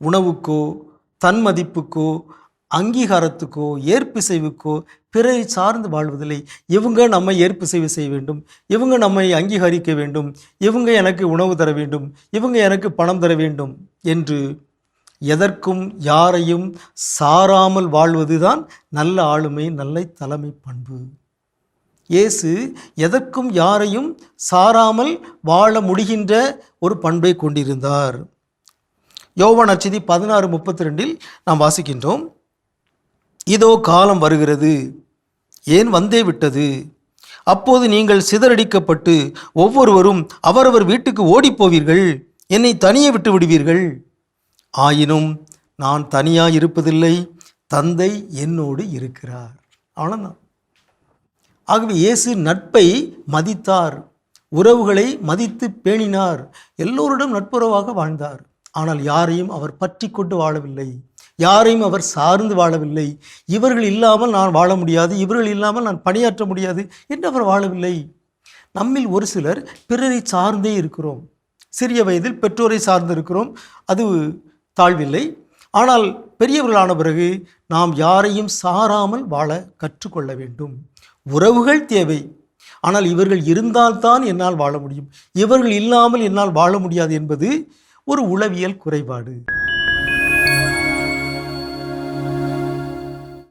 உணவுக்கோ தன்மதிப்புக்கோ அங்கீகாரத்துக்கோ ஏற்பிசைவுக்கோ பிறரை சார்ந்து வாழ்வதில்லை. இவங்க நம்மை ஏற்பிசைவு செய்ய வேண்டும். இவங்க நம்மை அங்கீகரிக்க வேண்டும். இவங்க எனக்கு உணவு தர வேண்டும். இவங்க எனக்கு பணம் தர வேண்டும் என்று எதற்கும் யாரையும் சாராமல் வாழ்வதுதான் நல்ல ஆளுமை நல்ல தலைமை பண்பு. இயேசு எதற்கும் யாரையும் சாராமல் வாழ முடிகின்ற ஒரு பண்பை கொண்டிருந்தார். யோவான் அச்சதி பதினாறு முப்பத்தி ரெண்டில் நாம் வாசிக்கின்றோம். இதோ காலம் வருகிறது. ஏன் வந்தே விட்டது? அப்போது நீங்கள் சிதறடிக்கப்பட்டு ஒவ்வொருவரும் அவரவர் வீட்டுக்கு ஓடிப்போவீர்கள். என்னை தனியே விட்டு விடுவீர்கள். ஆயினும் நான் தனியாக இருப்பதில்லை. தந்தை என்னோடு இருக்கிறார். அவ்வளோதான் ஆகவே இயேசு நட்பை மதித்தார். உறவுகளை மதித்து பேணினார். எல்லோரிடம் நட்புறவாக வாழ்ந்தார். ஆனால் யாரையும் அவர் பற்றி கொண்டு வாழவில்லை. யாரையும் அவர் சார்ந்து வாழவில்லை. இவர்கள் இல்லாமல் நான் வாழ முடியாது. இவர்கள் இல்லாமல் நான் பணியாற்ற முடியாது என்று அவர் வாழவில்லை. நம்மில் ஒரு சிலர் பிறரை சார்ந்தே இருக்கிறோம். சிறிய வயதில் பெற்றோரை சார்ந்து இருக்கிறோம். அது தாழ்வில்லை. ஆனால் பெரியவர்களான பிறகு நாம் யாரையும் சாராமல் வாழ கற்றுக்கொள்ள வேண்டும். உறவுகள் தேவை. ஆனால் இவர்கள் இருந்தால்தான் என்னால் வாழ முடியும். இவர்கள் இல்லாமல் என்னால் வாழ முடியாது என்பது ஒரு உளவியல் குறைபாடு.